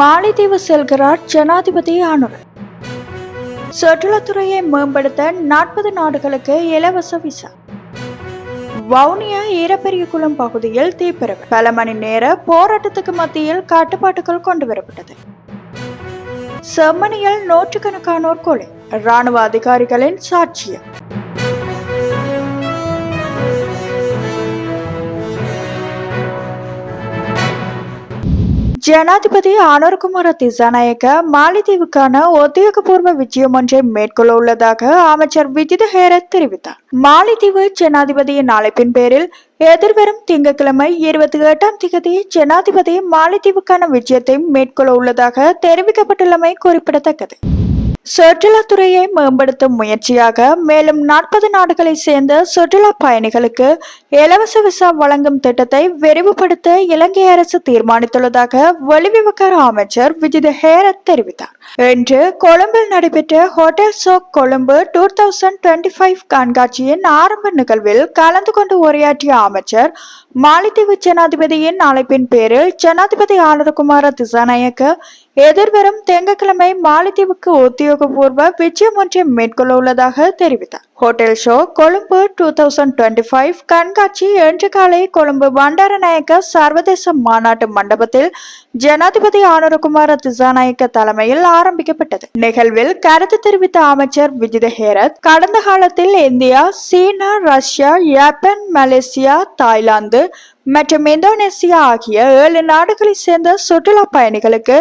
மாலைதீவு செல்கிறார் ஜனாதிபதி ஆனுர் சுற்றுலாத்துறையை மேம்படுத்த நாற்பது நாடுகளுக்கு இலவச விசா. வவுனியா ஈரப்பெரியகுளம் பகுதியில் தீப்பிரவு. பல மணி நேர போராட்டத்துக்கு மத்தியில் கட்டுப்பாட்டுக்குள் கொண்டு வரப்பட்டது செம்மணியில் நூற்றுக்கணக்கானோர் கொலை. ராணுவ அதிகாரிகளின் சாட்சியம். ஜனாதிபதி அனுர்குமார திசாநாயக்க மாலைதீவுக்கான உத்தியோகபூர்வ விஜயம் ஒன்றை மேற்கொள்ள உள்ளதாக அமைச்சர் விஜித ஹேரத் தெரிவித்தார். மாலைதீவு ஜனாதிபதியின் அழைப்பின் பேரில் எதிர்வரும் திங்கட்கிழமை இருபத்தி எட்டாம் திகதி ஜனாதிபதி மாலைதீவுக்கான விஜயத்தை மேற்கொள்ள உள்ளதாக தெரிவிக்கப்பட்டுள்ளமை குறிப்பிடத்தக்கது. சுற்றுலாத்துறையை மேம்படுத்தும் முயற்சியாக மேலும் நாற்பது நாடுகளை சேர்ந்த சுற்றுலா பயணிகளுக்கு இலவச விசா வழங்கும் திட்டத்தை விரிவுபடுத்த இலங்கை அரசு தீர்மானித்துள்ளதாக வெளிவிவகார அமைச்சர் விஜித ஹேரத் தெரிவித்தார். இன்று கொழும்பில் நடைபெற்ற hotel show Colombo two thousand twenty five கண்காட்சியின் ஆரம்ப நிகழ்வில் கலந்து கொண்டு உரையாற்றிய அமைச்சர் மாலத்தீவு ஜனாதிபதியின் அழைப்பின் பேரில் ஜனாதிபதி ஆனந்தகுமார திசாநாயக்க எதிர்வரும் திங்கட்கிழமை மாலைத்தீவுக்கு உத்தியோகபூர்வ விஜயம் ஒன்றை மேற்கொள்ள உள்ளதாக தெரிவித்தார். Hotel show Colombo two thousand twenty five கண்காட்சி இன்று காலை கொழும்பு பண்டாரநாயக்க சர்வதேச மாநாட்டு மண்டபத்தில் ஜனாதிபதி ஆனரகுமார திசாநாயக்க தலைமையில் ஆரம்பிக்கப்பட்டது. நிகழ்வில் கருத்து தெரிவித்த அமைச்சர் விஜித ஹேரத் கடந்த காலத்தில் India China Russia Japan Malaysia Thailand மற்றும் இந்தோனேசியா ஆகிய ஏழு நாடுகளை சேர்ந்த சுற்றுலா பயணிகளுக்கு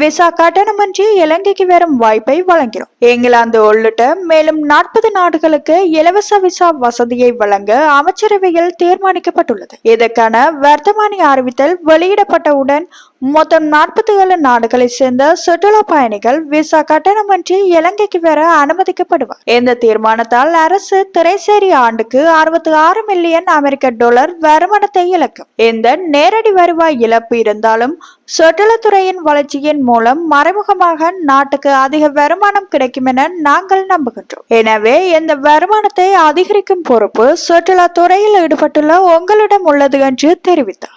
விசா கட்டணமின்றி இலங்கைக்கு வரும் வாய்ப்பை வழங்கினோம். இங்கிலாந்து உள்ளிட்ட மேலும் நாற்பது நாடுகளுக்கு இலவச விசா வசதியை வழங்க அமைச்சரவையில் தீர்மானிக்கப்பட்டுள்ளது. இதற்கான வர்த்தமானி அறிவித்தல் வெளியிடப்பட்டவுடன் மொத்தம் நாற்பத்தி ஏழு நாடுகளைச் சேர்ந்த சுற்றுலா பயணிகள் விசா கட்டணமின்றி இலங்கைக்கு வர அனுமதிக்கப்படுவார். இந்த தீர்மானத்தால் அரசு திரைசேரி ஆண்டுக்கு அறுபத்தி ஆறு மில்லியன் அமெரிக்க டாலர் வருமானத்தை இழக்கும். இந்த நேரடி வருவாய் இழப்பு இருந்தாலும் சுற்றுலாத்துறையின் வளர்ச்சியின் மூலம் மறைமுகமாக நாட்டுக்கு அதிக வருமானம் கிடைக்கும் என நாங்கள் நம்புகின்றோம். எனவே இந்த வருமானத்தை அதிகரிக்கும் பொறுப்பு சுற்றுலாத்துறையில் ஈடுபட்டுள்ள உங்களிடம் உள்ளது என்று தெரிவித்தார்.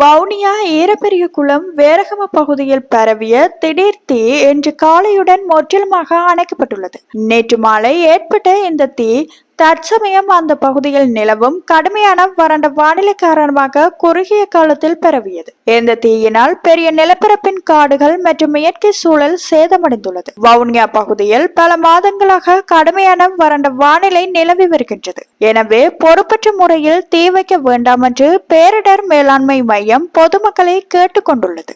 வவுனியா ஈரப்பெரிய குளம் வேரகம பகுதியில் பரவிய திடீர் தீ இன்று காலையுடன் முற்றிலுமாக அணைக்கப்பட்டுள்ளது. நேற்று மாலை ஏற்பட்ட இந்த தீ தற்சமயம் அந்த பகுதியில் நிலவும் கடுமையான வறண்ட வானிலை காரணமாக குறுகிய காலத்தில் பரவியது. இந்த தீயினால் பெரிய நிலப்பரப்பின் காடுகள் மற்றும் இயற்கை சூழல் சேதமடைந்துள்ளது. வவுனியா பகுதியில் பல மாதங்களாக கடுமையான வறண்ட வானிலை நிலவி வருகின்றது. எனவே பொறுப்பற்ற முறையில் தீ வைக்க வேண்டாம் என்று பேரிடர் மேலாண்மை மையம் பொதுமக்களை கேட்டுக்கொண்டுள்ளது.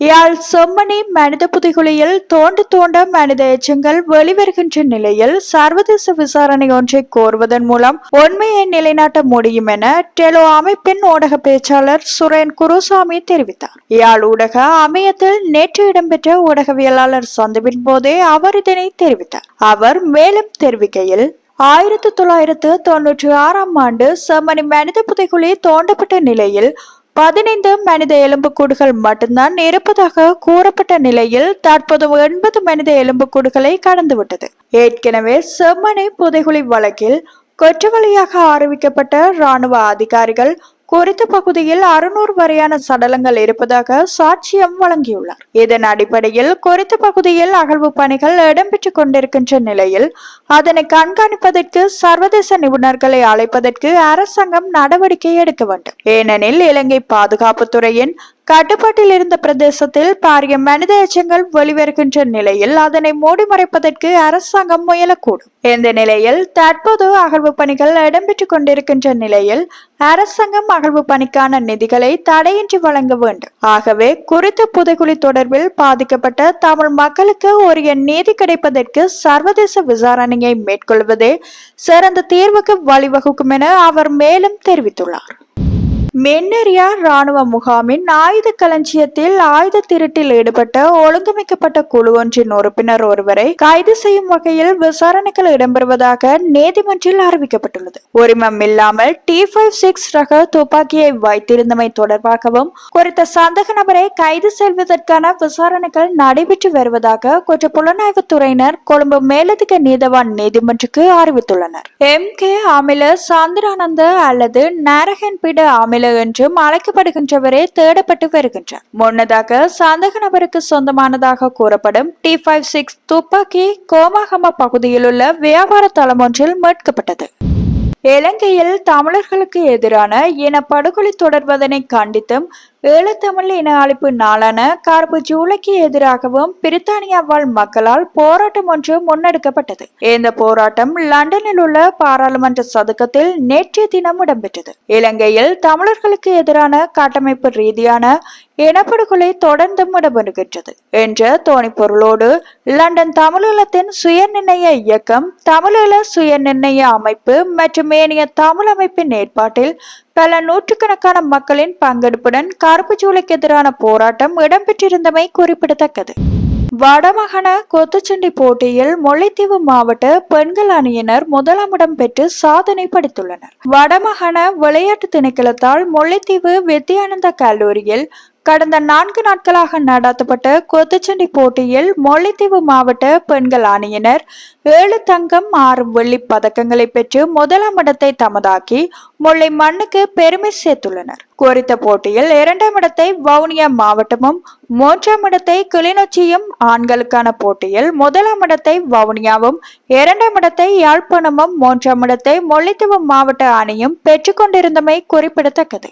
யாழ் செம்மணி மனித புதைகுழியில் தோண்ட தோண்ட மனித எச்சங்கள் வெளிவருகின்ற நிலையில் சர்வதேச விசாரணை ஒன்றை கோருவதன் மூலம் உண்மையை நிலைநாட்ட முடியும் என டெலோ அமைப்பின் ஊடக பேச்சாளர் சுரேன் குருசாமி தெரிவித்தார். யாழ் ஊடக அமையத்தில் நேற்று இடம்பெற்ற ஊடகவியலாளர் சந்திப்பின் போதே அவர் இதனை தெரிவித்தார். அவர் மேலும் தெரிவிக்கையில் ஆயிரத்தி தொள்ளாயிரத்து தொன்னூற்றி ஆறாம் ஆண்டு செம்மணி மனித புதைகுழி தோண்டப்பட்ட நிலையில் பதினைந்து மனித எலும்புக்கூடுகள் மட்டும்தான் இருப்பதாக கூறப்பட்ட நிலையில் தற்போது எண்பது மனித எலும்புக்கூடுகளை கடந்துவிட்டது. ஏற்கனவே செம்மனை புதைகுழி வழக்கில் குற்றவாளியாக அறிவிக்கப்பட்ட ராணுவ அதிகாரிகள் குறித்த பகுதியில் அறுநூறு வரையான சடலங்கள் இருப்பதாக சாட்சியம் வழங்கியுள்ளார். இதன் அடிப்படையில் குறித்த பகுதியில் அகழ்வு பணிகள் இடம்பெற்றுக் கொண்டிருக்கின்ற நிலையில் அதனை கண்காணிப்பதற்கு சர்வதேச நிபுணர்களை அழைப்பதற்கு அரசாங்கம் நடவடிக்கை எடுக்க வேண்டும். ஏனெனில் இலங்கை பாதுகாப்புத்துறையின் கட்டுப்பாட்டில் இருந்த பிரதேசத்தில் பாரிய மனித எச்சங்கள் வெளிவருகின்ற நிலையில் அதனை மூடி மறைப்பதற்கு அரசாங்கம் முயலக்கூடும். இந்த நிலையில் தற்போது அகழ்வு பணிகள் இடம்பெற்றுக் கொண்டிருக்கின்ற நிலையில் அரசாங்கம் அகழ்வு பணிக்கான நிதிகளை தடையின்றி வழங்க வேண்டும். ஆகவே குறித்த புதைகுழி தொடர்பில் பாதிக்கப்பட்ட தமிழ் மக்களுக்கு உரிய நீதி கிடைப்பதற்கு சர்வதேச விசாரணையை மேற்கொள்வதே சிறந்த தீர்வுக்கு வழிவகுக்கும் என அவர் மேலும் தெரிவித்துள்ளார். மென்னரியார் ராணுவ முகாமின் ஆயுத களஞ்சியத்தில் ஆயுத திருட்டில் ஈடுபட்ட ஒழுங்கமைக்கப்பட்ட குழு ஒன்றின் உறுப்பினர் ஒருவரை கைது செய்யும் வகையில் விசாரணைகள் இடம்பெறுவதாக நீதிமன்றில் அறிவிக்கப்பட்டுள்ளது. உரிமம் இல்லாமல் டி ஃபைவ் சிக்ஸ் ரக துப்பாக்கியை வைத்திருந்தமை தொடர்பாகவும் குறித்த சந்தக நபரை கைது செய்வதற்கான விசாரணைகள் நடைபெற்று வருவதாக குற்ற புலனாய்வு துறையினர் கொழும்பு மேலதிக நீதவான் நீதிமன்றுக்கு அறிவித்துள்ளனர். எம் கே அமில சாந்திரானந்த அல்லது நாரகன்பிட அமில அமில என்றும் அழைக்கப்படுகின்றவரே தேடப்பட்டு வருகின்றார். முன்னதாக சந்தக நபருக்கு சொந்தமானதாக கூறப்படும் டி ஃபைவ் சிக்ஸ் துப்பாக்கி கோமாகம பகுதியில் உள்ள வியாபார தளம் ஒன்றில் மீட்கப்பட்டது. இலங்கையில் தமிழர்களுக்கு எதிரான இனப்படுகொலை தொடர்வதனை கண்டித்தும் ஈழத்தமிழ் இன அழிப்பு நாளான கார்பு ஜூலைக்கு எதிராகவும் பிரித்தானியா வாழ் மக்களால் போராட்டம் ஒன்று முன்னெடுக்கப்பட்டது. இந்த போராட்டம் லண்டனில் உள்ள பாராளுமன்ற சதுக்கத்தில் நேற்றைய தினம் இடம்பெற்றது. இலங்கையில் தமிழர்களுக்கு எதிரான கட்டமைப்பு ரீதியான இனப்படுகொலை தொடர்ந்தும் இடம்பெறுகின்றது என்ற தோணிப்பொருளோடு லண்டன் தமிழீழத்தின் சுயநிர்ணய இயக்கம் தமிழீழ சுயநிர்ணய அமைப்பு மற்றும் ஏனைய தமிழ் அமைப்பின் ஏற்பாட்டில் பல நூற்றுக்கணக்கான மக்களின் பங்கெடுப்புடன் கருப்பு எதிரான போராட்டம் இடம்பெற்றிருந்தமை குறிப்பிடத்தக்கது. வடமாகாண கொத்துச்சண்டை போட்டியில் முல்லைத்தீவு மாவட்ட பெண்கள் அணியினர் முதலாம் இடம் பெற்று சாதனை படைத்துள்ளனர். வடமாகாண விளையாட்டு திணைக்களத்தால் முல்லைத்தீவு வித்யானந்தா கல்லூரியில் கடந்த நான்கு நாட்களாக நடத்தப்பட்ட கொத்துச்சண்டை போட்டியில் முல்லைத்தீவு மாவட்ட பெண்கள் அணியினர் ஏழு தங்கம் ஆறு வெள்ளி பதக்கங்களை பெற்று முதலாம் இடத்தை தமதாக்கி முல்லை மண்ணுக்கு பெருமை சேர்த்துள்ளனர். குறித்த போட்டியில் இரண்டாம் இடத்தை வவுனியா மாவட்டமும் மூன்றாம் இடத்தை கிளிநொச்சியும் ஆண்களுக்கான போட்டியில் முதலாம் இடத்தை வவுனியாவும் இரண்டாம் இடத்தை யாழ்ப்பாணமும் மூன்றாம் இடத்தை முல்லைத்தீவு மாவட்ட அணியும் பெற்றுக்கொண்டிருந்தமை குறிப்பிடத்தக்கது.